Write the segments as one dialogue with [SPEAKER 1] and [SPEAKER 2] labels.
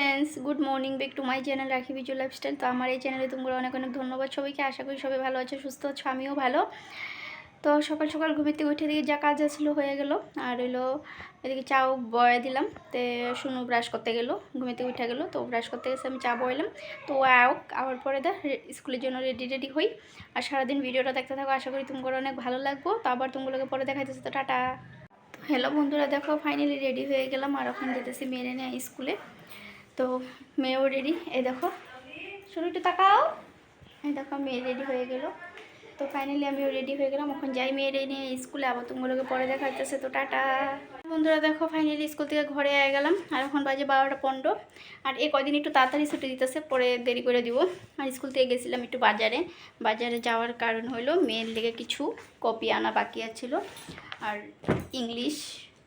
[SPEAKER 1] Friends good morning back to my channel Rakhi Biju lifestyle তো আমার এই চ্যানেলে তোমরা অনেক অনেক ধন্যবাদ সবাইকে। আশা করি সবাই ভালো আছো, সুস্থ আছো, আমিও ভালো। তো সকাল সকাল ঘুমের থেকে উঠে দিকে যা কাজ ছিল হয়ে গেল। আর হলো এদিকে চাও বয়ে দিলাম, তে শুনু ব্রাশ করতে গেলো, ঘুমের থেকে উঠে গেলো। তো ব্রাশ করতে গেছে, আমি চা বয়লাম তো আওক আবার পরে দা স্কুলের জন্য রেডি রেডি হই। আর সারাদিন ভিডিওটা দেখতে থাকো, আশা করি তোমার অনেক ভালো লাগবো। তো আবার তোমাগুলোকে পরে দেখাইতেছে, তো টাটা। হ্যালো বন্ধুরা, দেখো ফাইনালি রেডি হয়ে গেলাম। আর এখন যেতেছি মেরে নেয় স্কুলে। তো মেয়েও রেডি এই দেখো শুরু একটু তাকাও। এই দেখো, মেয়ে রেডি হয়ে গেল। তো ফাইনালি আমিও রেডি হয়ে গেলাম। এখন যাই মেয়ে রেডি নিয়ে স্কুলে আবার তুমগুলোকে পরে দেখা যাচ্ছে তো টাটা। বন্ধুরা দেখো ফাইনালি স্কুল থেকে ঘরে আয় গেলাম। আর এখন বাজে বারোটা পনেরো। আর এ কদিন একটু তাড়াতাড়ি ছুটি দিতেছে, পরে দেরি করে দিব। আর স্কুল থেকে গেছিলাম একটু বাজারে। বাজারে যাওয়ার কারণ হলো মেয়ের লেগে কিছু কপি আনা বাকি আছিল। আর ইংলিশ,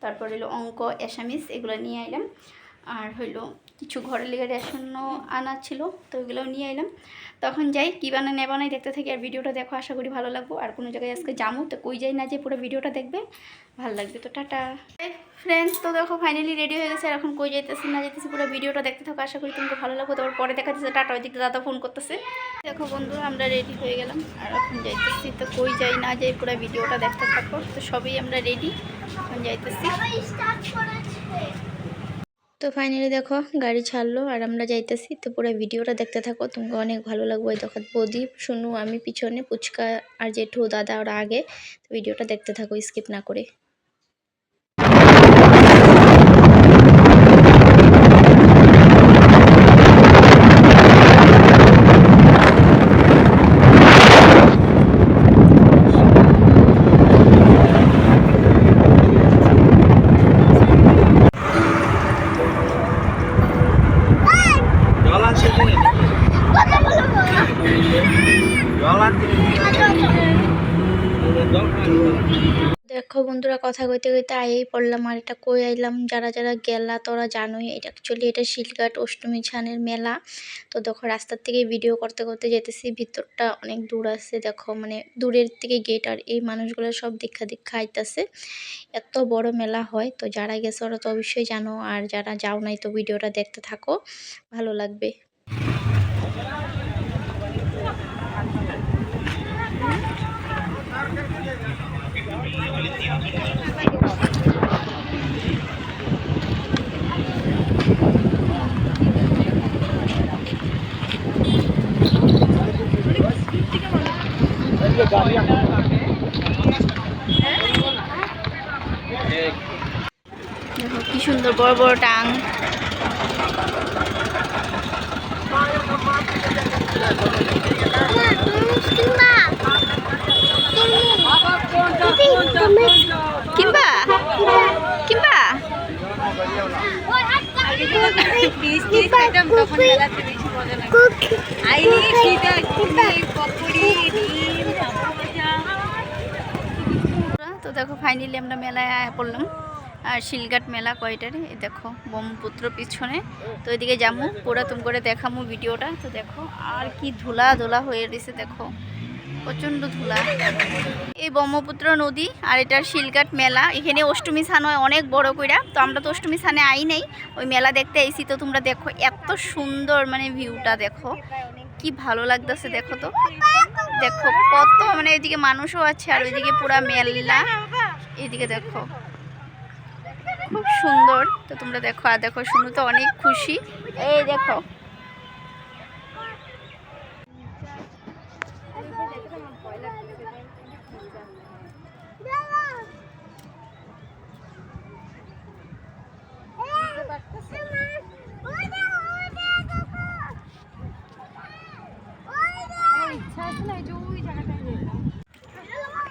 [SPEAKER 1] তারপর হলো অঙ্ক, অ্যাসামিস, এগুলো নিয়ে এলাম আর হইল কিছু ঘরের লেগে রেশনও আনা ছিল, তো ওইগুলোও নিয়ে এলাম তখন যাই কী বানাই না বানাই দেখতে থাকি আর ভিডিওটা দেখো, আশা করি ভালো লাগবো। আর কোনো জায়গায় আজকে যাব, তো কই যাই না যে পুরো ভিডিওটা দেখবে, ভালো লাগবে। তো টাটা। ফ্রেন্ডস তো দেখো ফাইনালি রেডি হয়ে গেছে, আর এখন কই যাইতেছি না যেতেছি পুরো ভিডিওটা দেখতে থাকো, আশা করি তোমাকে ভালো লাগবে। তারপর পরে দেখা যাচ্ছে টাটা, ওইদিকে দাদা ফোন করতেছে। দেখো বন্ধুরা, আমরা রেডি হয়ে গেলাম, আর এখন যাইতেছি, তো কই যাই না যাই পুরো ভিডিওটা দেখতে থাকো। তো সবই আমরা রেডি এখন যাইতেছি। তো ফাইনালি দেখো, গাড়ি ছাড়লো আর আমরা যাইতেছি। তো পুরো ভিডিওটা দেখতে থাকো, তোমাকে অনেক ভালো লাগবে ওই দেখো প্রদীপ শুনু, আমি পিছনে, পুচকা আর জেঠু, দাদা, ওরা আগে। ভিডিওটা দেখতে থাকো স্কিপ না করে। দেখো বন্ধুরা কথা কইতে কইতে আয়েই পড়লাম আর এটা কই আইলাম? যারা যারা গেলা তোরা জানোই, এটা অ্যাকচুয়ালি এটা শিলঘাট অষ্টমী ছানের মেলা। তো দেখো রাস্তার থেকে ভিডিও করতে করতে যেতেছি, ভিতরটা অনেক দূর আছে, দেখো মানে দূরের থেকে গেট আর এই মানুষগুলো সব দীক্ষা দীক্ষা আইতাছে। এত বড় মেলা হয়, তো যারা গেছে ওরা তো অবশ্যই জানো, আর যারা যাও নাই তো ভিডিওটা দেখতে থাকো, ভালো লাগবে। দেখো কি সুন্দর বড় বড় টাং। কিংবা কিংবা তো দেখো ফাইনালি আমরা মেলায় পড়লাম। আর শিলঘাট মেলা কয়টারে এই দেখো, ব্রহ্মপুত্র পিছনে। তো এদিকে যামু, পুরা তুম করে দেখামু ভিডিওটা। তো দেখো, আর কি ধুলা ধুলা হয়ে রয়েছে দেখো। প্রচণ্ড ধুলা। এই ব্রহ্মপুত্র নদী আর এটার শিলঘাট মেলা, এখানে অষ্টমী স্থান হয় অনেক বড় কইরা। তো আমরা তো অষ্টমী স্থানে আই নেই, ওই মেলা দেখতে আইছি। তো তোমরা দেখো, এত সুন্দর মানে ভিউটা দেখো। কি ভালো লাগতেছে দেখো তো। দেখো, কত মানে এদিকে মানুষও আছে আর ওইদিকে পুরা মেলা। এদিকে দেখো, খুব সুন্দর। তো তোমরা দেখো, আর দেখো, শুনু তো অনেক খুশি। এই দেখো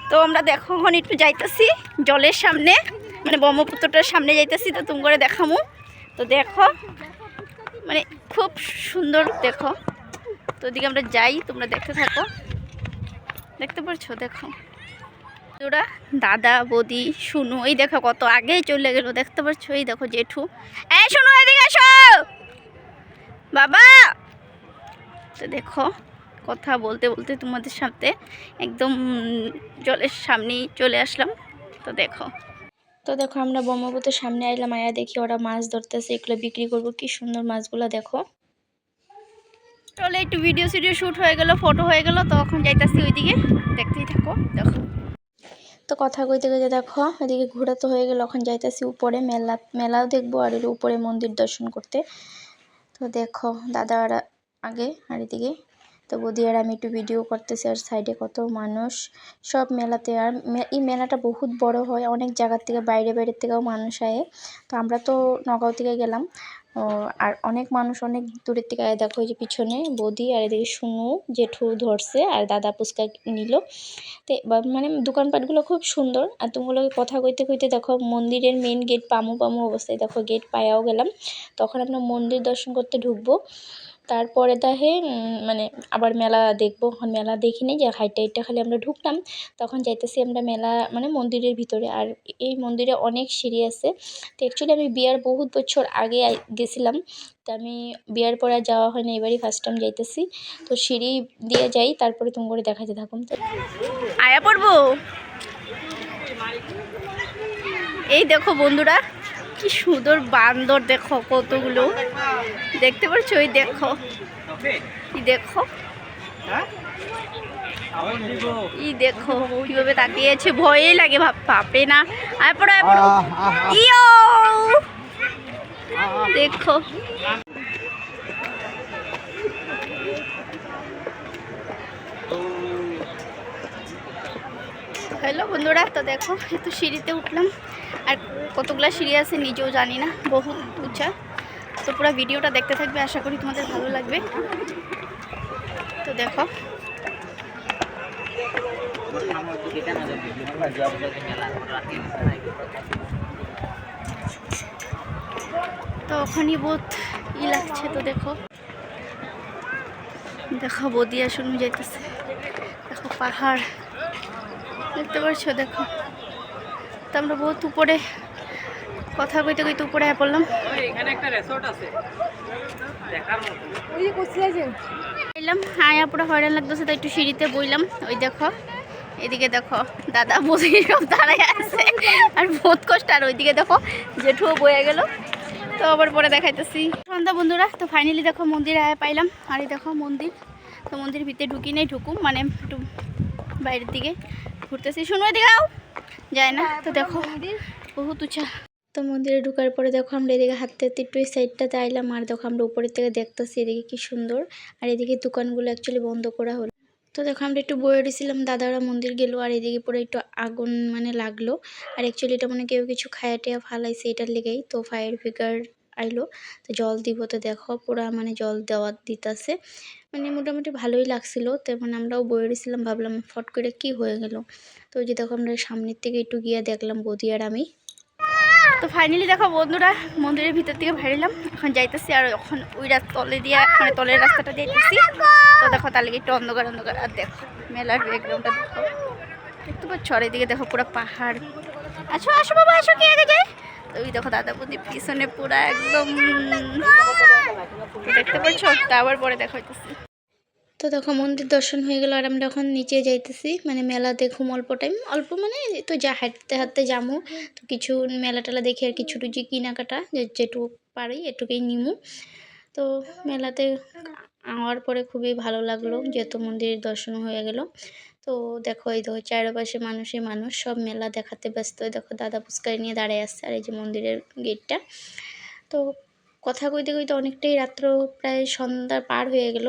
[SPEAKER 1] তো আমরা দেখো এখন একটু যাইতেছি, জলের সামনে মানে ব্রহ্মপুত্রটার সামনে যাইতেছি, তো তুমি করে দেখামু। তো দেখো মানে খুব সুন্দর দেখো। তো ওদিকে আমরা যাই, তোমরা দেখতে থাকো। দেখতে পারছ? দেখো। ওরা দাদা, বৌদি শুনু এই দেখো কত আগে চলে গেল, দেখতে পাচ্ছ এই দেখো জেঠু। এই শুনু এদিকে এসো! বাবা! তো দেখো কথা বলতে বলতে তোমাদের সাথে একদম জলের সামনেই চলে আসলাম। তো দেখো। তো দেখো, আমরা ব্রহ্মপুত্রের সামনে আইলাম, আয়া দেখি ওরা মাছ ধরতেছে, এগুলো বিক্রি করব। কি সুন্দর মাছগুলো দেখো। চলে একটু ভিডিও সিডিও শ্যুট হয়ে গেল ফটো হয়ে গেল তখন যাইতাছি ওইদিকে। দেখতেই থাকো, দেখো। তো কথা কইতে কইতে দেখো, এদিকে ঘোরা তো হয়ে গেল, এখন যাইতাছি উপরে, মেলা, মেলাও দেখব, আর উপরে মন্দির দর্শন করতে। তো দেখো, দাদারা আগে আর এদিকে তো বৌদি আর আমি একটু ভিডিও করতেছি আর সাইডে কত মানুষ। সব মেলাতে আর এই মেলাটা বহুত বড় হয়, অনেক জায়গার থেকে বাইরে, বাইরের থেকেও মানুষ আয়। তো আমরা তো নগাঁও থেকে গেলাম। আর অনেক মানুষ অনেক দূরের থেকে আয়। দেখো যে পিছনে বৌদি আর এদিকে শুনু জেঠু ধরছে আর দাদা পুচকা নিল। তো মানে দোকানপাটগুলো খুব সুন্দর। আর তোমগুলো কথা কইতে কইতে দেখো মন্দিরের মেন গেট পামু পামু অবস্থায় দেখো গেট পায়াও গেলাম। তখন আমরা মন্দির দর্শন করতে ঢুকবো। তারপরে উম, মানে আবার মেলা দেখব। এখন মেলা দেখিনি যে হাইটটা হাইটটা খালি আমরা ঢুকলাম। তখন যাইতেছি আমরা মেলা মানে মন্দিরের ভিতরে। আর এই মন্দিরে অনেক সিঁড়ি আছে। তো অ্যাকচুয়ালি আমি বিয়ার বহুত বছর আগে গেছিলাম। তো আমি বিয়ার পরে যাওয়া হয় না এবারই ফার্স্ট টাইম যাইতেছি। তো সিঁড়ি দিয়ে যাই তারপরে তুমি করে দেখাতে থাকুন তো আয়া পড়ব? এই দেখো বন্ধুরা কি সুন্দর বান্দর দেখো কতগুলো। দেখতে পাচ্ছ ওই দেখো। কি দেখো। ই দেখো কীভাবে তাকিয়েছে। ভয়ে লাগে ভাব পাপে না। আর পড়ো আয় দেখো। হ্যালো বন্ধুরা, তো দেখো একটু সিঁড়িতে উঠলাম। আর কতগুলা সিঁড়ি আছে নিজেও জানি না বহু উঁচা। তো পুরো ভিডিওটা দেখতে থাকবে, আশা করি তোমাদের ভালো লাগবে। তো দেখো। তো ওখানে বহুত ই লাগছে, তো দেখো। দেখো বদিয়া শুনু যাইতেছে। দেখো পাহাড় দেখতে পাচ্ছ দেখো। তো আমরা বহুত উপরে কথা কইতে কইতে উপরে আয়া পড়লাম।
[SPEAKER 2] এখানে একটা রেসর্ট আছে। দেখার মতো।
[SPEAKER 1] এলাম আয়া পুরো হয়রান লাগতেছে তাই একটু সিঁড়িতে বইলাম। ওই দেখো এদিকে দেখো দাদা বসে সব দাঁড়ায় আছে। আর বহুত কষ্ট আর ওইদিকে দেখো জেঠুও বয়ে গেল। তো আবার পরে দেখাইতেছি। সন্ধ্যা বন্ধুরা তো ফাইনালি দেখো মন্দির আয়া পাইলাম। আর এই দেখো মন্দির। তো মন্দির ভিতরে ঢুকি নেই ঢুকুম মানে একটু বাইরের দিকে ঘুরতেছি। শুনো এদিকে যায় না, তো দেখো, বহুত উঁচা। তো মন্দিরে ঢুকার পরে দেখো আমরা এদিকে হাঁটতে হাঁটতে একটু এই সাইডটাতে আইলাম আর দেখো আমরা উপরের থেকে দেখতেছি এদিকে কি সুন্দর। আর এদিকে দোকানগুলো অ্যাকচুয়ালি বন্ধ করা হলো। তো দেখো আমরা একটু বয়ে উঠেছিলাম, দাদারা মন্দির গেলো, আর এদিকে পুরো একটু আগুন মানে লাগল। আর অ্যাকচুয়ালি এটা মানে কেউ কিছু খায়া টেয়া ফালাইছে, এটার লেগেই। তো ফায়ার ব্রিগেড আইলো। তো জল দিব, তো দেখো পুরা মানে জল দেওয়া দিতেছে। মানে মোটামুটি ভালোই লাগছিল। তো মানে আমরাও বয়ে উঠেছিলাম ভাবলাম ফট করে কি হয়ে গেল। তো যে দেখো আমরা সামনের থেকে একটু গিয়ে দেখলাম বৌদি আর আমি। তো ফাইনালি দেখো বন্ধুরা, মন্দিরের ভিতর থেকে বেরোলাম এখন যাইতেছি আর এখন ওই তলে দিয়ে মানে তলের রাস্তাটা যাইতেছি তো দেখো তাহলে একটু অন্ধকার অন্ধকার। আর দেখো, মেলার ব্যাকগ্রাউন্ডটা দেখো। দেখতে পাচ্ছ? এদিকে দেখো পুরো পাহাড়। আসো আসো বাবা, আসো, কে আগে তো ওই দেখো দাদা বৌদি পিছনে পুরো একদম দেখতে পাচ্ছ? আবার পরে দেখো হইতেছি। তো দেখো, মন্দির দর্শন হয়ে গেল আর আমরা এখন নিচে যাইতেছি। মানে মেলা দেখুম অল্প টাইম অল্প মানে তো যা হাঁটতে হাঁটতে যামু। তো কিছু মেলা টেলা দেখে আর কিছু টুজি কেনাকাটা যেটুকু পারি এটুকুই নিমু। তো মেলাতে আওয়ার পরে খুবই ভালো লাগল, যেহেতু মন্দিরের দর্শন হয়ে গেল। তো দেখো এই দেখো চারপাশে মানুষই মানুষ সব মেলা দেখাতে ব্যস্ত। ওই দেখো দাদা পুস্কারি নিয়ে দাঁড়ায় আসছে আর এই যে মন্দিরের গেটটা। তো কথা কইতে কইতে অনেকটাই রাত্র প্রায় সন্ধ্যা পার হয়ে গেল।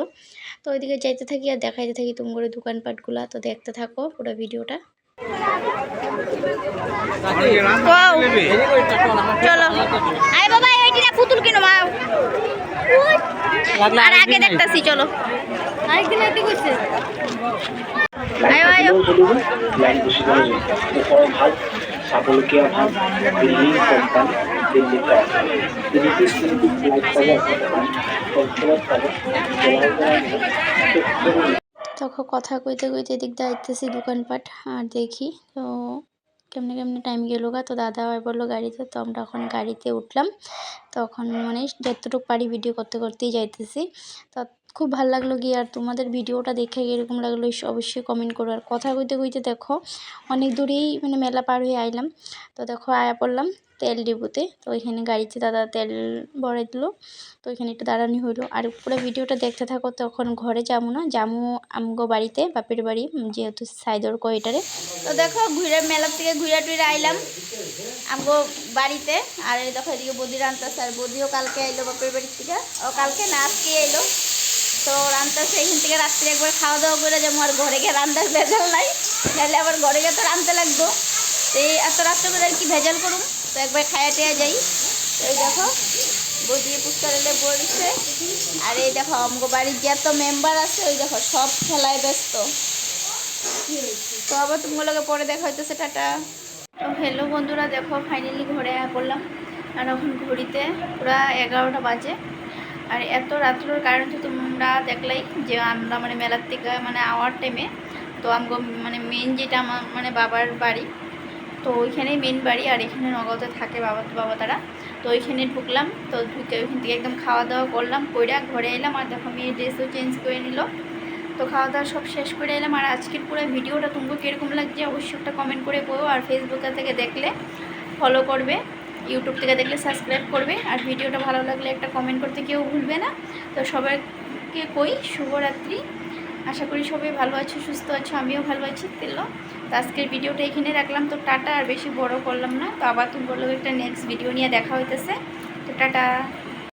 [SPEAKER 1] তো ওইদিকে যাইতে থাকি আর দেখাইতে থাকি তোমার দোকানপাটগুলা। তো দেখতে থাকো পুরো ভিডিওটা. চলো। আয় বাবা ওইটি পুতুল কিনো মা। আর আগে দেখতাছি চলো। আরেকদিন আইতে কইছে তখন কথা কইতে কইতে এদিক দিয়ে দোকানপাট, আর দেখি, তো কেমনে কেমনে টাইম গেল গা। তো দাদা আবার বলল গাড়িতে, তো আমরা এখন গাড়িতে উঠলাম। তখন মানে যতটুকু পারি ভিডিও করতে করতেই যাইতেছি। তো খুব ভালো লাগল গিয়ে, আর তোমাদের ভিডিওটা দেখে কীরকম লাগল অবশ্যই কমেন্ট করো। আর কথা কইতে কইতে দেখো, অনেক দূরেই মানে মেলা পার হয়ে আইলাম। তো দেখো, আয়া পড়লাম তেল ডিপুতে। তো ওইখানে গাড়িতে দাদা তেল ভরাই দিল তো ওইখানে একটু দাঁড়ানি হলো আর পুরো ভিডিওটা দেখতে থাকো, তখন ঘরে যাব না। যাব আমগো বাড়িতে, বাপের বাড়ি যেহেতু সাইদর কয়টারে। তো দেখো, ঘুরে মেলার থেকে ঘুরে টুরে আইলাম আমগো বাড়িতে। আর এই দেখো, এদিকে বদি রান্তাছে। আর বদিও কালকে আইলো বাপের বাড়ির থেকে। ও কালকে না, আজকে এলো তো রান্তাছে এখান থেকে রাত্রে একবার খাওয়া দাওয়া করে যেমন আর ঘরে গিয়ে রান্নার ভেজাল নাই। তাহলে আবার ঘরে গিয়ে তো রাঁধতে লাগবো। এই এত রাত্রে করে আর কি ভেজাল করুন তো একবার খাইয়া টেয়া যাই। তো এই দেখো বদি পুষ্কর এলে বলছে আর এই দেখো, আমগো বাড়ির যত মেম্বার আছে, ওই দেখো, সব খেলায় ব্যস্ত। তো আবার তোমাগুলোকে পরে দেখা হইতেছে, টাটা। তো হ্যালো বন্ধুরা, দেখো ফাইনালি ঘরে পড়লাম। আর এখন ঘড়িতে পুরা এগারোটা বাজে। আর এত রাত্রের কারণ তো তোমরা দেখলাই যে আমরা মানে মেলার থেকে মানে আওয়ার টাইমে তো আমগো মানে মেন যেটা আমার মানে বাবার বাড়ি, তো ওইখানেই মেন বাড়ি আর এখানে নগদে থাকে বাবা বাবা তারা। তো ওইখানে ঢুকলাম, তো ঢুকে ওইখান থেকে একদম খাওয়া দাওয়া করলাম, কইরা ঘরে এলাম আর দেখো মেয়ের ড্রেসও চেঞ্জ করে নিল। তো খাওয়া দাওয়া সব শেষ করে এলাম আর আজকের পুরো ভিডিওটা তোমাকে কীরকম লাগছে অবশ্যই একটা কমেন্ট করে বলো আর ফেসবুকে থেকে দেখলে ফলো করবে। ইউটিউব থেকে দেখলে সাবস্ক্রাইব করবে আর ভিডিওটা ভালো লাগলে একটা কমেন্ট করতে কেউ ভুলবে না। তো সবাইকে কই শুভরাত্রি। আশা করি সবাই ভালো আছো, সুস্থ আছো, আমিও ভালো আছি, তেল। তো আজকের ভিডিওটা এখানে রাখলাম। তো টাটা, আর বেশি বড় করলাম না। তো আবার তুমি বলল একটা নেক্সট ভিডিও নিয়ে দেখা হইতেছে। তো টাটা।